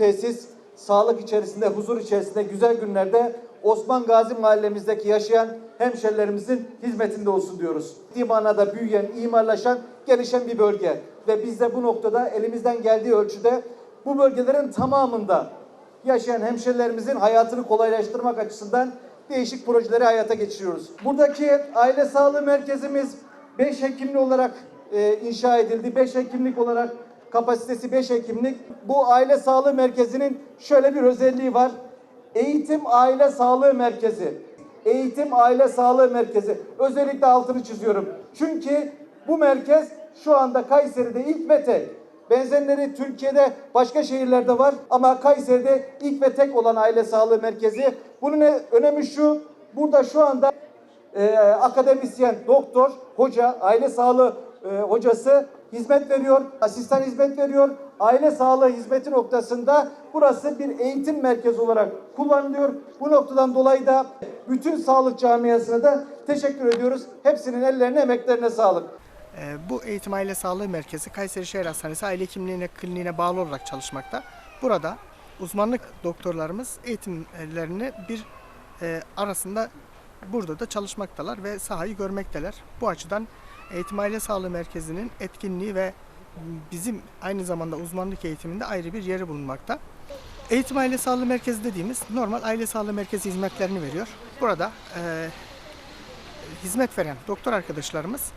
tesis sağlık içerisinde, huzur içerisinde güzel günlerde Osman Gazi mahallemizdeki yaşayan hemşerilerimizin hizmetinde olsun diyoruz. Ciddi manada büyüyen, imarlaşan, gelişen bir bölge ve biz de bu noktada elimizden geldiği ölçüde bu bölgelerin tamamında yaşayan hemşerilerimizin hayatını kolaylaştırmak açısından değişik projeleri hayata geçiriyoruz. Buradaki aile sağlığı merkezimiz 5 hekimli olarak e, inşa edildi. 5 hekimlik olarak kapasitesi 5 hekimlik. Bu aile sağlığı merkezinin şöyle bir özelliği var. Eğitim Aile Sağlığı Merkezi. Eğitim Aile Sağlığı Merkezi. Özellikle altını çiziyorum. Çünkü bu merkez şu anda Kayseri'de ilk ve tek. Benzerleri Türkiye'de başka şehirlerde var ama Kayseri'de ilk ve tek olan aile sağlığı merkezi. Bunun ne- önemi şu, burada şu anda e, akademisyen, doktor, hoca, aile sağlığı e, hocası hizmet veriyor, asistan hizmet veriyor. Aile sağlığı hizmeti noktasında burası bir eğitim merkezi olarak kullanılıyor. Bu noktadan dolayı da bütün sağlık camiasına da teşekkür ediyoruz. Hepsinin ellerine, emeklerine sağlık. Ee, Bu Eğitim Aile Sağlığı Merkezi Kayseri Şehir Hastanesi aile hekimliğine kliniğine bağlı olarak çalışmakta. Burada uzmanlık doktorlarımız eğitimlerini bir e, arasında burada da çalışmaktalar ve sahayı görmekteler. Bu açıdan Eğitim Aile Sağlığı Merkezi'nin etkinliği ve bizim aynı zamanda uzmanlık eğitiminde ayrı bir yeri bulunmakta. Eğitim Aile Sağlığı Merkezi dediğimiz normal aile sağlığı merkezi hizmetlerini veriyor. Burada e, hizmet veren doktor arkadaşlarımız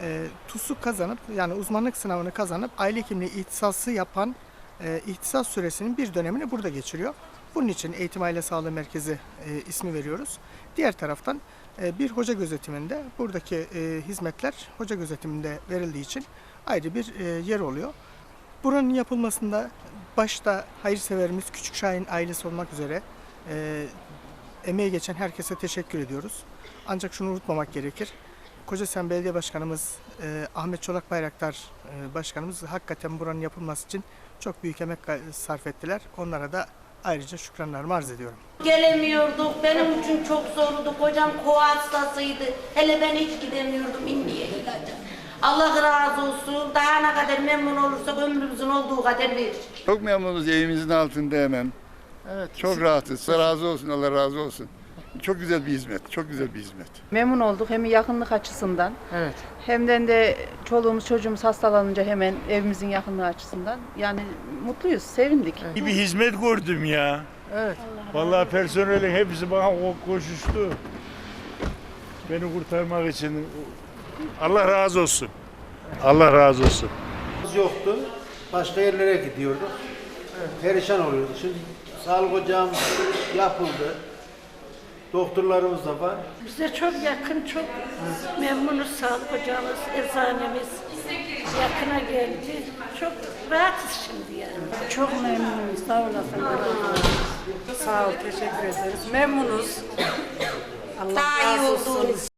e, TUS'u kazanıp yani uzmanlık sınavını kazanıp aile hekimliği ihtisası yapan e, ihtisas süresinin bir dönemini burada geçiriyor. Bunun için Eğitim Aile Sağlığı Merkezi e, ismi veriyoruz. Diğer taraftan e, bir hoca gözetiminde buradaki e, hizmetler hoca gözetiminde verildiği için ayrı bir e, yer oluyor. Buranın yapılmasında başta hayırseverimiz Küçük Şahin ailesi olmak üzere e, emeği geçen herkese teşekkür ediyoruz. Ancak şunu unutmamak gerekir. Kocasen Belediye Başkanımız e, Ahmet Çolak Bayraktar e, Başkanımız hakikaten buranın yapılması için çok büyük emek sarf ettiler. Onlara da ayrıca şükranlarımı arz ediyorum. Gelemiyorduk. Benim için çok zordu. Kocam kova hastasıydı. Hele ben hiç gidemiyordum indiye ilaca. Allah razı olsun. Daha ne kadar memnun olursak ömrümüzün olduğu kadar verir. Çok memnunuz evimizin altında hemen. Evet. Çok rahatız. Size razı olsun, Allah razı olsun. Çok güzel bir hizmet, çok güzel bir hizmet. Memnun olduk hem yakınlık açısından Evet. hem de çoluğumuz çocuğumuz hastalanınca hemen evimizin yakınlığı açısından. Yani mutluyuz, sevindik. İyi bir hizmet gördüm ya. Evet. Vallahi personelin hepsi bana ko- koşuştu. Beni kurtarmak için. Allah razı olsun. Allah razı olsun. yoktu. Başka yerlere gidiyorduk. Perişan oluyordu. Şimdi sağlık ocağımız yapıldı. Doktorlarımız da var. Bize çok yakın, çok memnunuz sağlık ocağımız, eczanemiz yakına geldi. Çok rahatız şimdi yani. Çok memnunuz, sağ olasın. Sağ ol, teşekkür ederiz. Memnunuz. Daha iyi olduğunuz